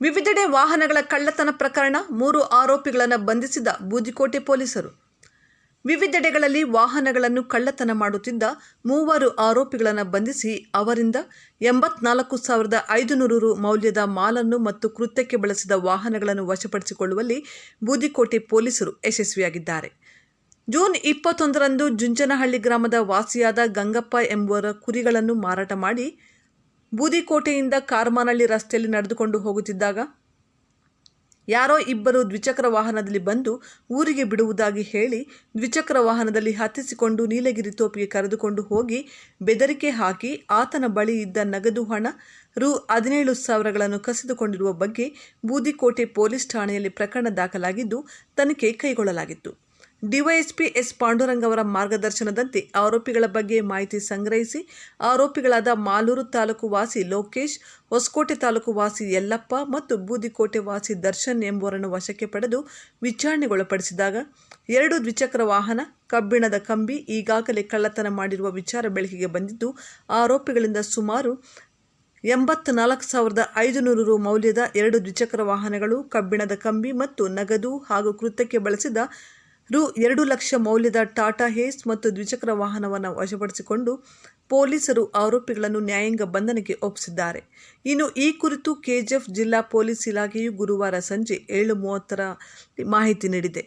ವಿವಿಧೆಡೆ ವಾಹನಗಳ ಕಳ್ಳತನ ಪ್ರಕರಣ ಮೂರು ಆರೋಪಿಗಳನ್ನು ಬಂಧಿಸಿದ ಬೂದಿಕೋಟೆ ಪೊಲೀಸರು. ವಿವಿಧೆಡೆಗಳಲ್ಲಿ ವಾಹನಗಳನ್ನು ಕಳ್ಳತನ ಮಾಡುತ್ತಿದ್ದ ಮೂವರು ಆರೋಪಿಗಳನ್ನು ಬಂಧಿಸಿ ಅವರಿಂದ ಎಂಬತ್ನಾಲ್ಕು ಸಾವಿರದ ಐದುನೂರು ರು ಮೌಲ್ಯದ ಮಾಲನ್ನು ಮತ್ತು ಕೃತ್ಯಕ್ಕೆ ಬಳಸಿದ ವಾಹನಗಳನ್ನು ವಶಪಡಿಸಿಕೊಳ್ಳುವಲ್ಲಿ ಬೂದಿಕೋಟೆ ಪೊಲೀಸರು ಯಶಸ್ವಿಯಾಗಿದ್ದಾರೆ. ಜೂನ್ ಇಪ್ಪತ್ತೊಂದರಂದು ಜುಂಜನಹಳ್ಳಿ ಗ್ರಾಮದ ವಾಸಿಯಾದ ಗಂಗಪ್ಪ ಎಂಬುವರ ಕುರಿಗಳನ್ನು ಮಾರಾಟ ಮಾಡಿ ಬೂದಿಕೋಟೆಯಿಂದ ಕಾರ್ಮಾನಹಳ್ಳಿ ರಸ್ತೆಯಲ್ಲಿ ನಡೆದುಕೊಂಡು ಹೋಗುತ್ತಿದ್ದಾಗ ಯಾರೋ ಇಬ್ಬರು ದ್ವಿಚಕ್ರ ವಾಹನದಲ್ಲಿ ಬಂದು ಊರಿಗೆ ಬಿಡುವುದಾಗಿ ಹೇಳಿ ದ್ವಿಚಕ್ರ ವಾಹನದಲ್ಲಿ ಹತ್ತಿಸಿಕೊಂಡು ನೀಲಗಿರಿ ತೋಪಿಗೆ ಕರೆದುಕೊಂಡು ಹೋಗಿ ಬೆದರಿಕೆ ಹಾಕಿ ಆತನ ಬಳಿ ಇದ್ದ ನಗದು ಹಣ, ರು ಹದಿನೇಳು ಸಾವಿರಗಳನ್ನು ಕಸಿದುಕೊಂಡಿರುವ ಬಗ್ಗೆ ಬೂದಿಕೋಟೆ ಪೊಲೀಸ್ ಠಾಣೆಯಲ್ಲಿ ಪ್ರಕರಣ ದಾಖಲಾಗಿದ್ದು, ತನಿಖೆ ಕೈಗೊಳ್ಳಲಾಗಿತ್ತು. ಡಿವೈಎಸ್ಪಿ ಎಸ್ ಪಾಂಡುರಂಗ್ ಅವರ ಮಾರ್ಗದರ್ಶನದಂತೆ ಆರೋಪಿಗಳ ಬಗ್ಗೆ ಮಾಹಿತಿ ಸಂಗ್ರಹಿಸಿ ಆರೋಪಿಗಳಾದ ಮಾಲೂರು ತಾಲೂಕು ವಾಸಿ ಲೋಕೇಶ್, ಹೊಸಕೋಟೆ ತಾಲೂಕು ವಾಸಿ ಯಲ್ಲಪ್ಪ ಮತ್ತು ಬೂದಿಕೋಟೆ ವಾಸಿ ದರ್ಶನ್ ಎಂಬುವರನ್ನು ವಶಕ್ಕೆ ಪಡೆದು ವಿಚಾರಣೆಗೊಳಪಡಿಸಿದಾಗ ಎರಡು ದ್ವಿಚಕ್ರ ವಾಹನ, ಕಬ್ಬಿಣದ ಕಂಬಿ ಈಗಾಗಲೇ ಕಳ್ಳತನ ಮಾಡಿರುವ ವಿಚಾರ ಬೆಳಕಿಗೆ ಬಂದಿದ್ದು, ಆರೋಪಿಗಳಿಂದ ಸುಮಾರು ಎಂಬತ್ನಾಲ್ಕು ಸಾವಿರದ ಐದುನೂರು ರು ಮೌಲ್ಯದ ಎರಡು ದ್ವಿಚಕ್ರ ವಾಹನಗಳು, ಕಬ್ಬಿಣದ ಕಂಬಿ ಮತ್ತು ನಗದು ಹಾಗೂ ಕೃತ್ಯಕ್ಕೆ ಬಳಸಿದ ರು ಎರಡು ಲಕ್ಷ ಮೌಲ್ಯದ ಟಾಟಾ ಹೇಸ್ ಮತ್ತು ದ್ವಿಚಕ್ರ ವಾಹನವನ್ನು ವಶಪಡಿಸಿಕೊಂಡು ಪೊಲೀಸರು ಆರೋಪಿಗಳನ್ನು ನ್ಯಾಯಾಂಗ ಬಂಧನಕ್ಕೆ ಒಪ್ಪಿಸಿದ್ದಾರೆ. ಇನ್ನು ಈ ಕುರಿತು ಕೆಜಿಎಫ್ ಜಿಲ್ಲಾ ಪೊಲೀಸ್ ಇಲಾಖೆಯು ಗುರುವಾರ ಸಂಜೆ ಏಳು ಮೂವತ್ತರ ಮಾಹಿತಿ ನೀಡಿದೆ.